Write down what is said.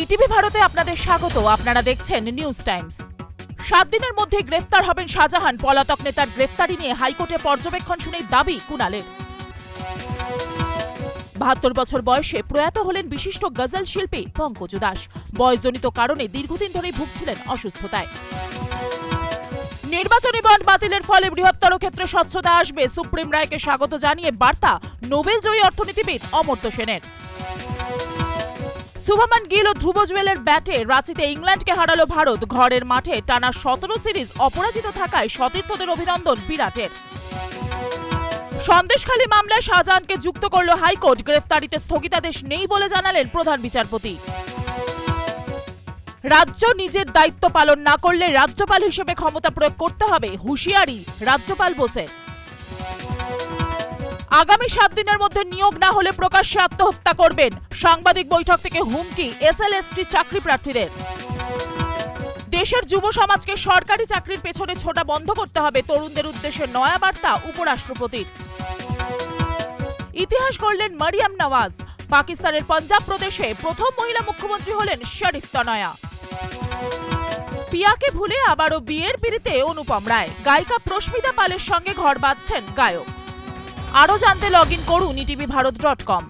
ETV ভারতে আপনাদের স্বাগত। আপনারা দেখছেন নিউজ টাইমস সাত দিনের মধ্যে গ্রেফতার হবেন শাহজাহান। পলাতক নেতার গ্রেফতারি নিয়ে হাইকোর্টে পর্যবেক্ষণ শুনে দাবি কুণালের। বাহাত্তর বছর বয়সে প্রয়াত হলেন বিশিষ্ট গজল শিল্পী পঙ্কজ দাস। বয়সজনিত কারণে দীর্ঘদিন ধরেই ভুগছিলেন অসুস্থতায়। নির্বাচনী বন্ড বাতিলের ফলে বৃহত্তর ক্ষেত্রে স্বচ্ছতা আসবে। সুপ্রিম রায়কে স্বাগত জানিয়ে বার্তা, নোবেল জয়ী অর্থনীতিবিদ অমর্ত্য সেনের। শুভমান গিল ও ধ্রুব জুয়েলের ব্যাটে, রাঁচিতে ইংল্যান্ডকে হারালো ভারত। ঘরের মাঠে টানা সতেরো সিরিজ অপরাজিত থাকায় সতীর্থদের অভিনন্দন বিরাটের। সন্দেশখালী মামলায় শাহজাহানকে যুক্ত করল হাইকোর্ট। গ্রেফতারিতে স্থগিতাদেশ নেই বলে জানালেন প্রধান বিচারপতি। রাজ্য নিজের দায়িত্ব পালন না করলে রাজ্যপাল হিসেবে ক্ষমতা প্রয়োগ করতে হবে। হুঁশিয়ারি রাজ্যপাল বসে আগামী সাত দিনের মধ্যে নিয়োগ না হলে প্রকাশ্যে আত্মহত্যা করবেন। সাংবাদিক বৈঠক থেকে হুমকি, এসএলএসটি চাকরি প্রার্থীদের। দেশের যুব সমাজকে সরকারি চাকরির পেছনে ছোটা বন্ধ করতে হবে, তরুণদের উদ্দেশ্যে নয়া বার্তা উপরাষ্ট্রপতির। ইতিহাস করলেন মারিয়াম নওয়াজ। পাকিস্তানের পাঞ্জাব প্রদেশে প্রথম মহিলা মুখ্যমন্ত্রী হলেন শরীফ তনয়া। পিয়াকে ভুলে আবারও বিয়ের পিড়িতে অনুপম রায়। গায়িকা প্রস্মিতা পালের সঙ্গে ঘর বাঁধছেন গায়ক। আরও জানতে লগ ইন করুন ইটিভি ভারত ডট কম